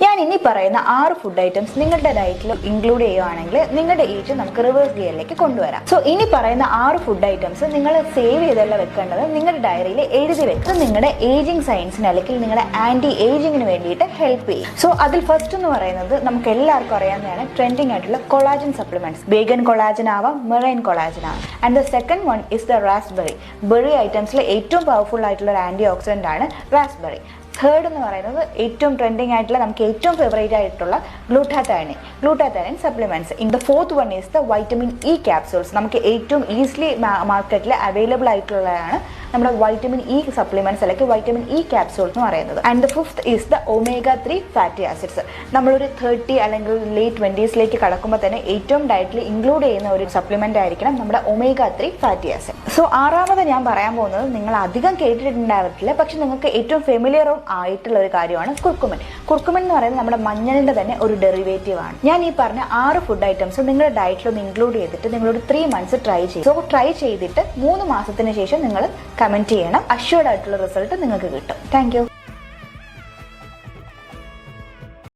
ഞാൻ ഇനി പറയുന്ന ആറ് ഫുഡ് ഐറ്റംസ് നിങ്ങളുടെ ഡയറ്റിൽ ഇൻക്ലൂഡ് ചെയ്യുകയാണെങ്കിൽ നിങ്ങളുടെ ഏജ് നമുക്ക് റിവേഴ്സ് ഗിയറിലേക്ക് കൊണ്ടുവരാം. സോ ഇനി പറയുന്ന ആറ് ഫുഡ് ഐറ്റംസ് നിങ്ങൾ സേവ് ചെയ്തല്ല വെക്കേണ്ടത്? നിങ്ങളുടെ ഡയറിയിൽ എഴുതി വെക്കുക നിങ്ങളുടെ ഏജിങ് സയൻസിന് അല്ലെങ്കിൽ നിങ്ങളുടെ ആന്റി ഏജിങ്ങിന് വേണ്ടിയിട്ട് ഹെൽപ്പ് ചെയ്യും. സോ അതിൽ ഫസ്റ്റ് എന്ന് പറയുന്നത് നമുക്ക് എല്ലാവർക്കും അറിയാവുന്നതാണ് ട്രെൻഡിങ് ആയിട്ടുള്ള കൊളാജൻ സപ്ലിമെന്റ്സ് ബേഗൻ കൊളാജൻ ആവാം മെറൈൻ കൊളാജൻ ആവാം. And the second one is the raspberry berry ഐറ്റംസിലെ ഏറ്റവും പവർഫുൾ ആയിട്ടുള്ള ഒരു ആന്റി ഓക്സിഡന്റ് ആണ് റാസ്ബെറി തേർഡ് എന്ന് പറയുന്നത് ഏറ്റവും ട്രെൻഡിങ് ആയിട്ടുള്ള നമുക്ക് ഏറ്റവും ഫേവറേറ്റ് ആയിട്ടുള്ള glutathione glutathione supplements in the fourth one is the vitamin E capsules നമുക്ക് ഏറ്റവും ഈസിലി മാർക്കറ്റിൽ അവൈലബിൾ ആയിട്ടുള്ളതാണ് നമ്മുടെ വൈറ്റമിൻ ഇ സപ്ലിമെന്റ്സ് അല്ലെങ്കിൽ വൈറ്റമിൻ ഇ ക്യാപ്സൂൾ എന്ന് പറയുന്നത്. And the fifth is the omega three fatty acids നമ്മളൊരു തേർട്ടി അല്ലെങ്കിൽ ലേറ്റ് ട്വന്റീസിലേക്ക് കടക്കുമ്പോൾ തന്നെ ഏറ്റവും ഡയറ്റിൽ ഇൻക്ലൂഡ് ചെയ്യുന്ന ഒരു സപ്ലിമെന്റ് ആയിരിക്കണം നമ്മുടെ omega three fatty acid so ആറാമത് ഞാൻ പറയാൻ പോകുന്നത് നിങ്ങൾ അധികം കേട്ടിട്ടുണ്ടാകത്തില്ല പക്ഷെ നിങ്ങൾക്ക് ഏറ്റവും ഫെമിലിയറും ആയിട്ടുള്ള ഒരു കാര്യമാണ് കുർക്കുമൻ. കുർക്കുമൻ എന്ന് പറയുന്നത് നമ്മുടെ മഞ്ഞളിന്റെ തന്നെ ഒരു ഡെറിവേറ്റീവ് ആണ്. ഞാൻ ഈ പറഞ്ഞ ആറ് ഫുഡ് ഐറ്റംസ് നിങ്ങളുടെ ഡയറ്റിൽ ഒന്ന് ഇൻക്ലൂഡ് ചെയ്തിട്ട് നിങ്ങളൊരു ത്രീ മന്ത്സ് ട്രൈ ചെയ്യും. സോ ട്രൈ ചെയ്തിട്ട് മൂന്ന് മാസത്തിന് ശേഷം നിങ്ങൾ കമന്റ് ചെയ്യണം. അഷ്യൂർഡ് ആയിട്ടുള്ള റിസൾട്ട് നിങ്ങൾക്ക് കിട്ടും. താങ്ക്